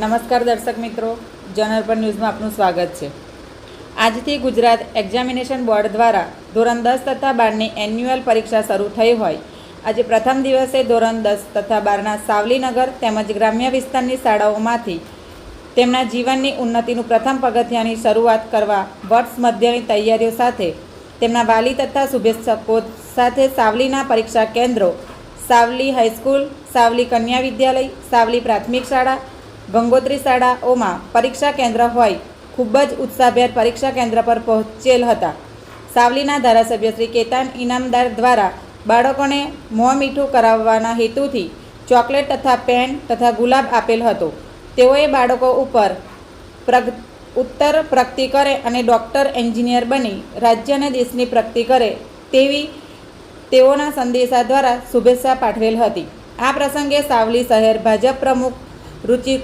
નમસ્કાર દર્શક મિત્રો જનરપન ન્યૂઝમાં આપનું સ્વાગત છે. આજથી ગુજરાત એક્ઝામિનેશન બોર્ડ દ્વારા ધોરણ દસ તથા બારની એન્યુઅલ પરીક્ષા શરૂ થઈ હોય. આજે પ્રથમ દિવસે ધોરણ દસ તથા બારના સાવલીનગર તેમજ ગ્રામ્ય વિસ્તારની શાળાઓમાંથી તેમના જીવનની ઉન્નતિનું પ્રથમ પગથિયાની શરૂઆત કરવા વર્ષ મધ્યની તૈયારીઓ સાથે તેમના વાલી તથા શુભેચ્છકો સાથે સાવલીના પરીક્ષા કેન્દ્રો, સાવલી હાઈસ્કૂલ, સાવલી કન્યા વિદ્યાલય, સાવલી પ્રાથમિક શાળા ગંગોત્રી શાળાઓમાં પરીક્ષા કેન્દ્ર હોય, ખૂબ જ ઉત્સાહભેર પરીક્ષા કેન્દ્ર પર પહોંચેલ હતા. સાવલીના ધારાસભ્ય શ્રી કેતાન ઇનામદાર દ્વારા બાળકોને મોં મીઠું કરાવવાના હેતુથી ચોકલેટ તથા પેન તથા ગુલાબ આપેલ હતો. તેઓએ બાળકો ઉપર પ્રગ, ઉત્તર પ્રગતિ કરે અને ડૉક્ટર એન્જિનિયર બની, રાજ્ય અને દેશની પ્રગતિ કરે તેવી તેઓના સંદેશા દ્વારા શુભેચ્છા પાઠવેલ હતી. આ પ્રસંગે સાવલી શહેર ભાજપ પ્રમુખ રુચિ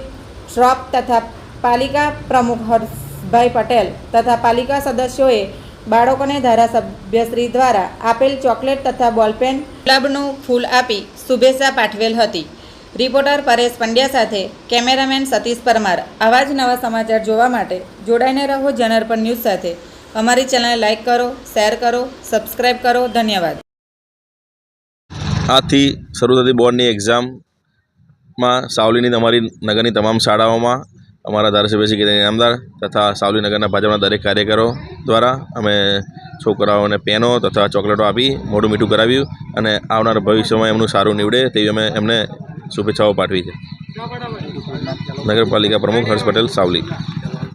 શ્રોફ તથા પાલિકા પ્રમુખ હર્ષભાઈ પટેલ તથા પાલિકા સદસ્યોએ બાળકોને ધારાસભ્યશ્રી દ્વારા આપેલ ચોકલેટ તથા બોલપેન ગુલાબનું ફૂલ આપી શુભેચ્છા પાઠવેલ હતી. રિપોર્ટર પરેશ પંડ્યા સાથે કેમેરામેન સતીશ પરમાર. આવા જ નવા સમાચાર જોવા માટે જોડાઈને રહો જનરપન ન્યૂઝ સાથે. અમારી ચેનલ લાઇક કરો, શેર કરો સબસ્ક્રાઈબ કરો. ધન્યવાદ. આથી શરૂ થતી બોર્ડની એક્ઝામમાં સાવલીની તમારી નગરની તમામ શાળાઓમાં અમારા ધારાસભ્ય શ્રી કેતન ઇનામદાર તથા સાવલી નગરના ભાજપના દરેક કાર્યકરો દ્વારા અમે છોકરાઓને પેનો તથા ચોકલેટો આપી મોઢું મીઠું કરાવ્યું અને આવનાર ભવિષ્યમાં એમનું સારું નીવડે તેવી અમે એમને શુભેચ્છાઓ પાઠવી છે. નગરપાલિકા પ્રમુખ હર્ષ પટેલ, સાવલી.